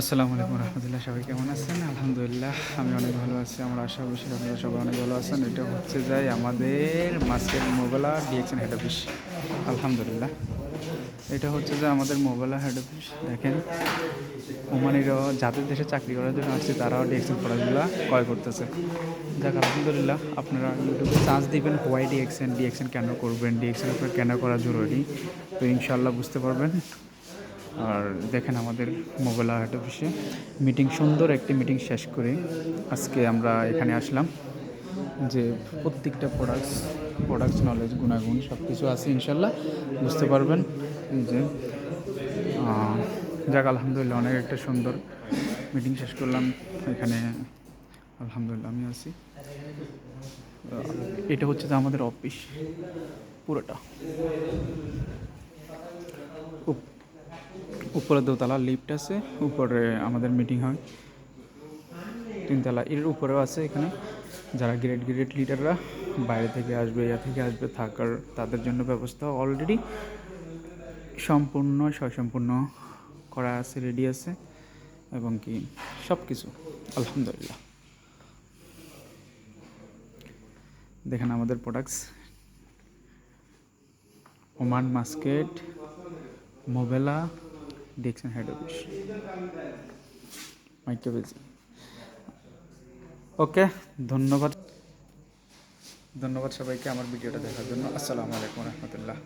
আসসালামু আলাইকুম রহমতুল্লাহ, সবাই কেমন আছেন? আলহামদুলিল্লাহ, আমি অনেক ভালো আছি, আমার আশা অবশ্যই আপনারা সবাই অনেক ভালো আছেন। এটা হচ্ছে যাই আমাদের মাস্কের মোবাইলা ডিএক্সএন হেড অফিস আলহামদুলিল্লাহ। এটা হচ্ছে যে আমাদের মোবাইলা হেড অফিস দেখেন। ওমানিরাও যাদের দেশে চাকরি করার জন্য আসছে, তারাও ডিএক্সএন প্রোডাক্টগুলো ক্রয় করতেছে। যাক, আলহামদুলিল্লাহ, আপনারা ইউটিউবে চার্জ দিবেন হোয়াই ডিএক্সএন ডিএক্সএন কেন করবেন, ডিএক্সএন কেন করা জরুরি? তো ইনশাল্লাহ বুঝতে পারবেন। আর দেখেন আমাদের মোবাইল হেড অফিসে মিটিং সুন্দর একটি মিটিং শেষ করে আজকে আমরা এখানে আসলাম যে প্রত্যেকটা প্রোডাক্টস প্রোডাক্টস নলেজ গুণাগুণ সব কিছু আছে ইনশাল্লাহ, বুঝতে পারবেন। যে যাক, আলহামদুলিল্লাহ, অনেক একটা সুন্দর মিটিং শেষ করলাম এখানে। আলহামদুলিল্লাহ, আমি আছি। এটা হচ্ছে যে আমাদের অফিস পুরোটা। উপরে দোতলা লিফট আছে, উপরে আমাদের মিটিং হয়। তিনতলা, এর উপরেও আছে এখানে। যারা গ্রেড গ্রেড লিডাররা বাইরে থেকে আসবে ইয়া থেকে আসবে, থাকার তাদের জন্য ব্যবস্থা অলরেডি সম্পূর্ণ স্বসম্পূর্ণ করা আছে রেডি আছে, এবং কি সব কিছু আলহামদুলিল্লাহ। দেখেন আমাদের প্রোডাক্টস ওমান মাস্কেট মোবেলা ডিকশন হেড অফিস মাইক্রোবেজি ওকে ধন্যবাদ। ধন্যবাদ সবাইকে আমার ভিডিওটা দেখার জন্য। আসসালামু আলাইকুম রহমতুল্লাহ।